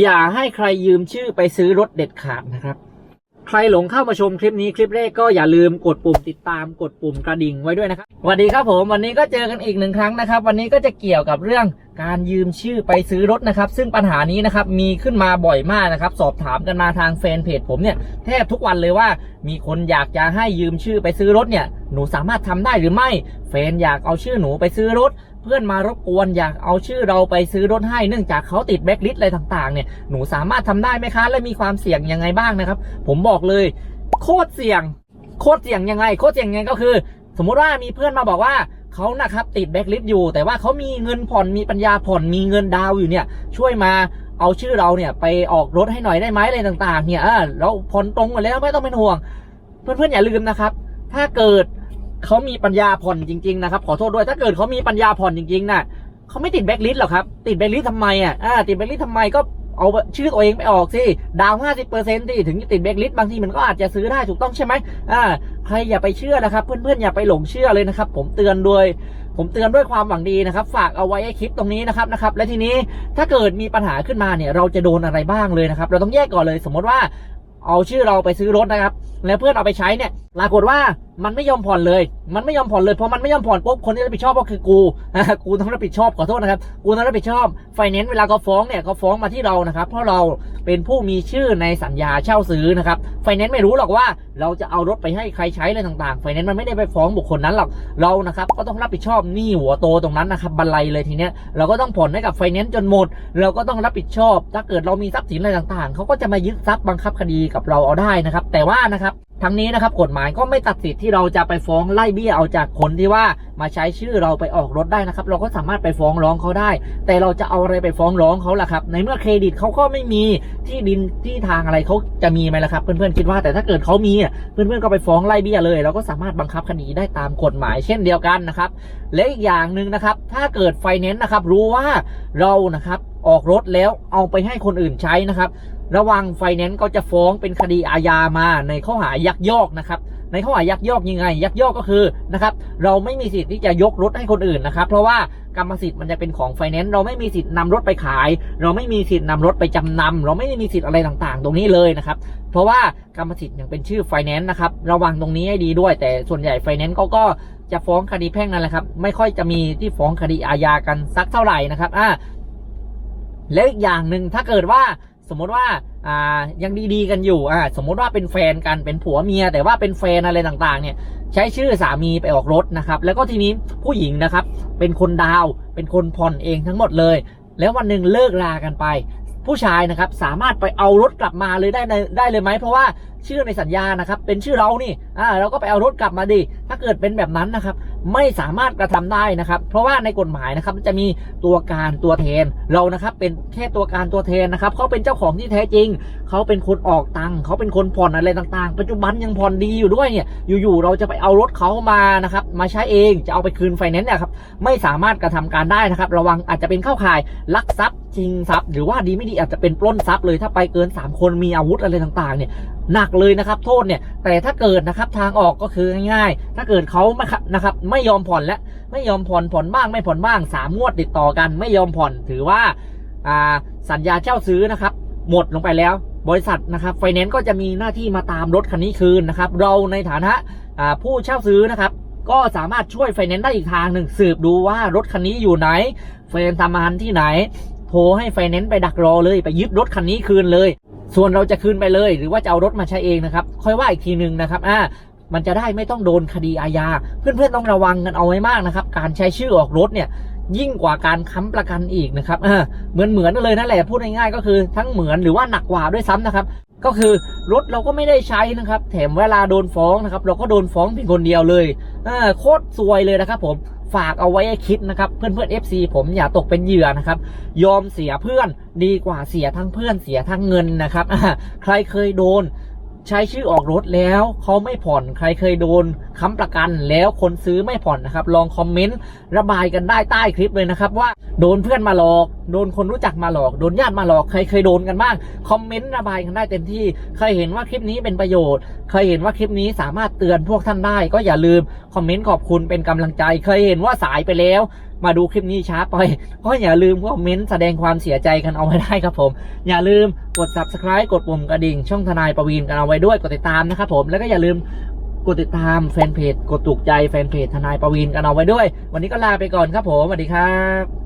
อย่าให้ใครยืมชื่อไปซื้อรถเด็ดขาดนะครับ ใครหลงเข้ามาชมคลิปนี้คลิปแรกก็อย่าลืมกดปุ่มติดตามกดปุ่มกระดิ่งไว้ด้วยนะครับสวัสดีครับผมวันนี้ก็เจอกันอีกหนึ่งครั้งนะครับ วันนี้ก็จะเกี่ยวกับเรื่องการยืมชื่อไปซื้อรถนะครับ ซึ่งปัญหานี้นะครับมีขึ้นมาบ่อยมากนะครับ สอบถามกันมาทางแฟนเพจผมเนี่ยแทบทุกวันเลยว่า มีคนอยากจะให้ยืมชื่อไปซื้อรถเนี่ยหนูสามารถทำได้หรือไม่แฟนอยากเอาชื่อหนูไปซื้อรถ เพื่อนมารบกวนอยากเอาชื่อเราไปซื้อรถให้เนื่องจากเขาติดแบ็คลิสต์อะไรต่างๆเนี่ยหนูสามารถทำได้ไหมคะ และมีความเสี่ยงยังไงบ้างนะครับ ผมบอกเลย โคตรเสี่ยง โคตรเสี่ยงยังไง โคตรเสี่ยงยังไงก็คือ สมมุติว่ามีเพื่อนมาบอกว่าเขานะครับติดแบ็คลิสต์อยู่ แต่ว่าเขามีเงินผ่อนมีปัญญาผ่อนมีเงินดาวอยู่เนี่ย ช่วยมาเอาชื่อเราเนี่ยไปออกรถให้หน่อยได้ไหมอะไรต่าง ๆ เนี่ยเออเราผ่อนตรงหมดแล้วไม่ต้องเป็นห่วง เพื่อนๆอย่าลืมนะครับ ถ้าเกิด เขามีปัญญาผ่อนจริง ๆ นะครับ ขอโทษด้วยถ้าเกิดเขามีปัญญาผ่อนจริงๆน่ะเขาไม่ติดแบ็คลิสหรอกครับ ติดแบ็คลิสทำไมอะอ่าติดแบ็คลิสทำไมก็เอาชื่อตัวเองไปออกสิ ดาวห้าสิบเปอร์เซ็นต์ที่ถึงจะติดแบ็คลิสบางทีมันก็อาจจะซื้อได้ถูกต้องใช่ไหมอ่าใครอย่าไปเชื่อนะครับ เพื่อนๆอย่าไปหลงเชื่อเลยนะครับ ผมเตือนด้วย ผมเตือนด้วยความหวังดีนะครับ ฝากเอาไว้ให้คลิปตรงนี้นะครับนะครับ และทีนี้ถ้าเกิดมีปัญหาขึ้นมาเนี่ย เราจะโดนอะไรบ้างเลยนะครับ เราต้องแยกก่อนเลย สมมติว่า เอาชื่อเราไปซื้อรถนะครับ แล้วเพื่อนเอาไปใช้เนี่ยปรากฏว่า มันไม่ยอมผ่อนเลย มันไม่ยอมผ่อนเลย เพอมันไม่ยอมผ่อนปุ๊บ คนที่รับผิดชอบก็คือกู กูต้องรับผิดชอบ ขอโทษนะครับ กูต้องรับผิดชอบ ไฟแนนซ์เวลาเขาฟ้องเนี่ยเขาฟ้องมาที่เรานะครับ เพราะเราเป็นผู้มีชื่อในสัญญาเช่าซื้อนะครับ ไฟแนนซ์ไม่รู้หรอกว่าเราจะเอารถไปให้ใครใช้อะไรต่างๆ ไฟแนนซ์มันไม่ได้ไปฟ้องบุคคลนั้นหรอก เรานะครับ ก็ต้องรับผิดชอบหนี้หัวโตตรงนั้นนะครับ บันไลเลยทีเนี้ย เราก็ต้องผ่อนให้กับไฟแนนซ์จนหมด เราก็ต้องรับผิดชอบ ถ้าเกิดเรามีทรัพย์สินอะไรต่างๆ เขาก็จะมายึดทรัพย์บังคับคดีกับเราเอาได้นะครับ แต่ว่านะครับ ทั้งนี้นะครับกฎหมายก็ไม่ตัดสิทธิ์ที่เราจะไปฟ้องไล่เบี้ยเอาจากคนที่ว่ามาใช้ชื่อเราไปออกรถได้นะครับ เราก็สามารถไปฟ้องร้องเขาได้ แต่เราจะเอาอะไรไปฟ้องร้องเขาล่ะครับ ในเมื่อเครดิตเขาก็ไม่มีที่ดินที่ทางอะไรเขาจะมีไหมล่ะครับ เพื่อนๆคิดว่าแต่ถ้าเกิดเขามีอะเพื่อนๆก็ไปฟ้องไล่เบี้ยเลย เราก็สามารถบังคับคดีได้ตามกฎหมายเช่นเดียวกันนะครับและอีกอย่างหนึ่งนะครับ ถ้าเกิดไฟแนนซ์นะครับรู้ว่าเรานะครับออกรถแล้วเอาไปให้คนอื่นใช้นะครับ ระวังไฟแนนซ์ก็จะฟ้องเป็นคดีอาญามาในข้อหายักยอกนะครับ ในข้อหายักยอกยังไง ยักยอกก็คือนะครับเราไม่มีสิทธิ์ที่จะยกรถให้คนอื่นนะครับ เพราะว่ากรรมสิทธิ์มันจะเป็นของไฟแนนซ์เราไม่มีสิทธิ์นำรถไปขาย เราไม่มีสิทธิ์นำรถไปจำนำเราไม่มีสิทธิ์อะไรต่างๆ ตรงนี้เลยนะครับเพราะว่ากรรมสิทธิ์ยังเป็นชื่อไฟแนนซ์นะครับระวังตรงนี้ให้ดีด้วย แต่ส่วนใหญ่ไฟแนนซ์เขาก็จะฟ้องคดีแพ่งนั่นแหละครับ ไม่ค่อยจะมีที่ฟ้องคดีอาญากันสักเท่าไหร่นะครับอ่าแล้วอีกอย่างหนึ่งถ้าเกิดว่า สมมติว่าอ่ายังดีๆกันอยู่อ่าสมมติว่าเป็นแฟนกันเป็นผัวเมีย แต่ว่าเป็นแฟนอะไรต่างๆ เนี่ยใช้ชื่อสามีไปออกรถนะครับ แล้วก็ทีนี้ผู้หญิงนะครับ เป็นคนดาว เป็นคนผ่อนเองทั้งหมดเลย แล้ววันหนึ่งเลิกรากันไป ผู้ชายนะครับสามารถไปเอารถกลับมาเลยได้ได้เลยไหมเพราะว่าชื่อในสัญญานะครับ เป็นชื่อเรานี่อ่าเราก็ไปเอารถกลับมาดิถ้าเกิดเป็นแบบนั้นนะครับ ไม่สามารถกระทำได้นะครับ เพราะว่าในกฎหมายนะครับจะมีตัวการตัวแทนเรานะครับเป็นแค่ตัวการตัวแทนนะครับเขาเป็นเจ้าของที่แท้จริง เขาเป็นคนออกตังค์เขาเป็นคนผ่อนอะไรต่างๆ ปัจจุบันยังผ่อนดีอยู่ด้วยเนี่ยอยู่ๆเราจะไปเอารถเขามานะครับมาใช้เองจะเอาไปคืนไฟแนนซ์เนี่ยครับไม่สามารถกระทำการได้นะครับ ระวังอาจจะเป็นเข้าข่ายลักทรัพย์ชิงทรัพย์ หรือว่าดีไม่ดีอาจจะเป็นปล้นทรัพย์เลยถ้าไปเกิน 3 คนมีอาวุธอะไรต่างๆเนี่ย หนักเลยนะครับ โทษเนี่ย แต่ถ้าเกิดนะครับทางออกก็คือง่ายๆ ถ้าเกิดเขาไม่นะครับ ไม่ยอมผ่อนและไม่ยอมผ่อนผ่อนบ้างไม่ผ่อนบ้างสามงวดติดต่อกันไม่ยอมผ่อนถือว่าอ่าสัญญาเช่าซื้อนะครับ หมดลงไปแล้ว บริษัทนะครับไฟแนนซ์ก็จะมีหน้าที่มาตามรถคันนี้คืนนะครับ เราในฐานะอ่าผู้เช่าซื้อนะครับ ก็สามารถช่วยไฟแนนซ์ได้อีกทางหนึ่งสืบดูว่ารถคันนี้อยู่ไหนไฟแนนซ์ทำงานที่ไหนโทรให้ไฟแนนซ์ไปดักรอเลยไปยึดรถคันนี้คืนเลย ส่วนเราจะคืนไปเลย หรือว่าจะเอารถมาใช้เองนะครับ ค่อยว่าอีกทีหนึ่งนะครับอ่ามันจะได้ไม่ต้องโดนคดีอาญา เพื่อนๆต้องระวังกันเอาไว้มากนะครับ การใช้ชื่อออกรถเนี่ยยิ่งกว่าการค้ำประกันอีกนะครับอ่าเหมือนเหมือนๆเลยนั่นแหละพูดง่ายๆก็คือทั้งเหมือนหรือว่าหนักกว่าด้วยซ้ำนะครับ ก็คือรถเราก็ไม่ได้ใช้นะครับ แถมเวลาโดนฟ้องนะครับ เราก็โดนฟ้องเพียงคนเดียวเลยอ่าโคตรซวยเลยนะครับผม ฝากเอาไว้คิดนะครับ เพื่อนเพื่อนๆ FC ผมอย่าตกเป็นเหยื่อนะครับ ยอมเสียเพื่อนดีกว่าเสียทั้งเพื่อนเสียทั้งเงินนะครับ ใครเคยโดน ใช้ชื่อออกรถแล้วเขาไม่ผ่อนใครเคยโดนค้ำประกันแล้วคนซื้อไม่ผ่อนนะครับ ลองคอมเมนต์ระบายกันได้ใต้คลิปเลยนะครับ ว่าโดนเพื่อนมาหลอก โดนคนรู้จักมาหลอก โดนญาติมาหลอกใครเคยโดนกันบ้างคอมเมนต์ระบายกันได้เต็มที่ใครเห็นว่าคลิปนี้เป็นประโยชน์เคยเห็นว่าคลิปนี้สามารถเตือนพวกท่านได้ ก็อย่าลืมคอมเมนต์ขอบคุณเป็นกำลังใจ เคยเห็นว่าสายไปแล้ว มาดูคลิปนี้ช้าไปก็อย่าลืมคอมเมนต์แสดงความเสียใจกันเอาไว้ได้ครับผม อย่าลืมกด subscribe กดปุ่มกระดิ่ง ช่องทนายประวีนกันเอาไว้ด้วยกดติดตามนะครับผมแล้วก็อย่าลืมกดติดตามแฟนเพจ กดถูกใจแฟนเพจทนายประวีนกันเอาไว้ด้วย วันนี้ก็ลาไปก่อนครับผมสวัสดีครับ